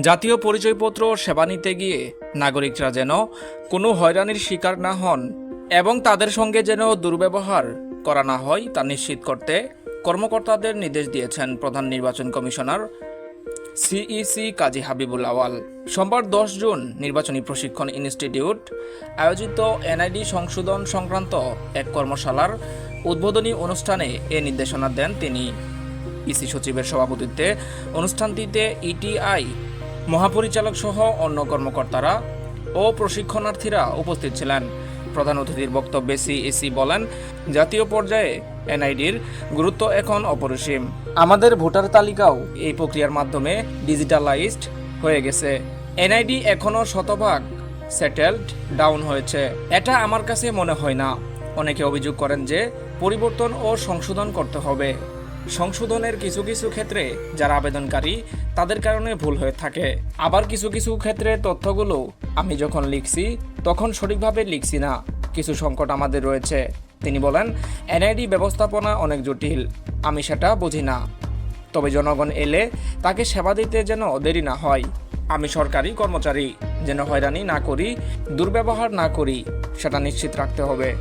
জাতীয় পরিচয়পত্র সেবা নিতে গিয়ে নাগরিকরা যেন কোনো হয়রানির শিকার না হন এবং তাদের সঙ্গে যেন দুর্ব্যবহার করা না হয় তা নিশ্চিত করতে কর্মকর্তাদের নির্দেশ দিয়েছেন প্রধান নির্বাচন কমিশনার সিইসি কাজী হাবিবুল আওয়াল। সোমবার দশ জুন নির্বাচনী প্রশিক্ষণ ইনস্টিটিউট আয়োজিত এনআইডি সংশোধন সংক্রান্ত এক কর্মশালার উদ্বোধনী অনুষ্ঠানে এ নির্দেশনা দেন তিনি। ইসি সচিবের সভাপতিত্বে অনুষ্ঠানটিতে ইটিআই মহাপরিচালক সহ অন্য কর্মকর্তারা ও প্রশিক্ষণার্থীরা উপস্থিত ছিলেন। প্রধান অতিথির বক্তব্যে সিইসি বলেন, জাতীয় পর্যায়ে এনআইডির গুরুত্ব এখন অপরিসীম। আমাদের ভোটার তালিকাও এই প্রক্রিয়ার মাধ্যমে ডিজিটালাইজড হয়ে গেছে। এনআইডি এখনও শতভাগ সেটেলড ডাউন হয়েছে। এটা আমার কাছে মনে হয় না। অনেকে অভিযোগ করেন যে পরিবর্তন ও সংশোধন করতে হবে। সংশোধনের কিছু কিছু ক্ষেত্রে যারা আবেদনকারী, তাদের কারণে ভুল হয়ে থাকে। আবার কিছু কিছু ক্ষেত্রে তথ্যগুলো আমি যখন লিখছি, তখন সঠিকভাবে লিখছি না। কিছু সংকট আমাদের রয়েছে। তিনি বলেন, এনআইডি ব্যবস্থাপনা অনেক জটিল। আমি সেটা বুঝি না। তবে জনগণ এলে তাকে সেবা দিতে যেন দেরি না হয়। আমি সরকারি কর্মচারী। যেন হয়রানি না করি, দুর্ব্যবহার না করি, সেটা নিশ্চিত রাখতে হবে।